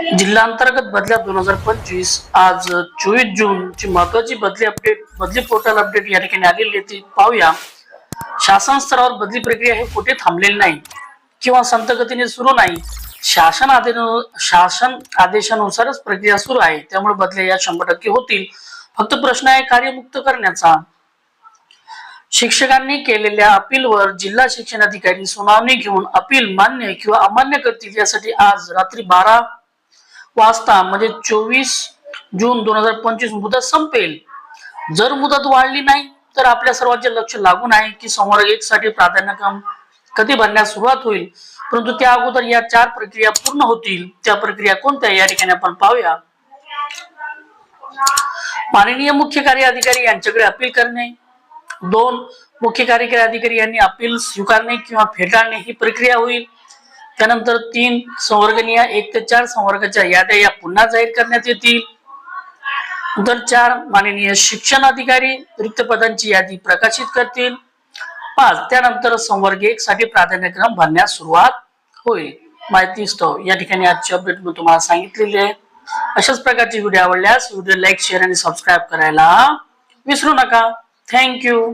जिल्हांतर्गत बदल्या दोन हजार पंचवीस आज चोवीस जून ची महत्वाची बदली अपडेट बदली पोर्टल अपडेट या ठिकाणी आलेली आहे. ती पाहूया. शासन स्तरावर बदली प्रक्रिया हे कुठे थांबलेली नाही किंवा संत गतीने सुरू नाही. शासन आदेश शासन आदेशानुसारच प्रक्रिया सुरू आहे. त्यामुळे बदल्या या शंभर टक्के होतील. फक्त प्रश्न आहे कार्यमुक्त करण्याचा. शिक्षकांनी केलेल्या अपीलवर जिल्हा शिक्षण अधिकारी सुनावणी घेऊन अपील मान्य किंवा अमान्य करतील यासाठी आज रात्री बारा वाजता म्हणजे चोवीस जून दोन हजार पंचवीस मुदत संपेल. जर मुदत वाढली नाही तर आपल्या सर्वांचे लक्ष लागून आहे की समोर एक साठी प्राधान्यक्रम कधी भरण्यास सुरुवात होईल. परंतु त्या अगोदर या चार प्रक्रिया पूर्ण होतील. त्या प्रक्रिया कोणत्या या ठिकाणी आपण पाहूया. माननीय मुख्य कार्य अधिकारी यांच्याकडे अपील करणे. दोन मुख्य कार्यकारी अधिकारी यांनी अपील स्वीकारणे किंवा फेटाळणे ही प्रक्रिया होईल. त्यानंतर तीन संवर्गनीय एक ते चार संवर्गाच्या याद्या या पुन्हा जाहीर करण्यात येतील. नंतर चार माननीय शिक्षण अधिकारी रिक्त पदांची यादी प्रकाशित करतील. पाच त्यानंतर संवर्ग एक साठी प्राधान्यक्रम भरण्यास सुरुवात होईल. माहिती स्टव या ठिकाणी आजची अपडेट मी तुम्हाला सांगितलेली आहे. अशाच प्रकारची व्हिडिओ आवडल्यास व्हिडिओ लाईक शेअर आणि सबस्क्राईब करायला विसरू नका. थँक्यू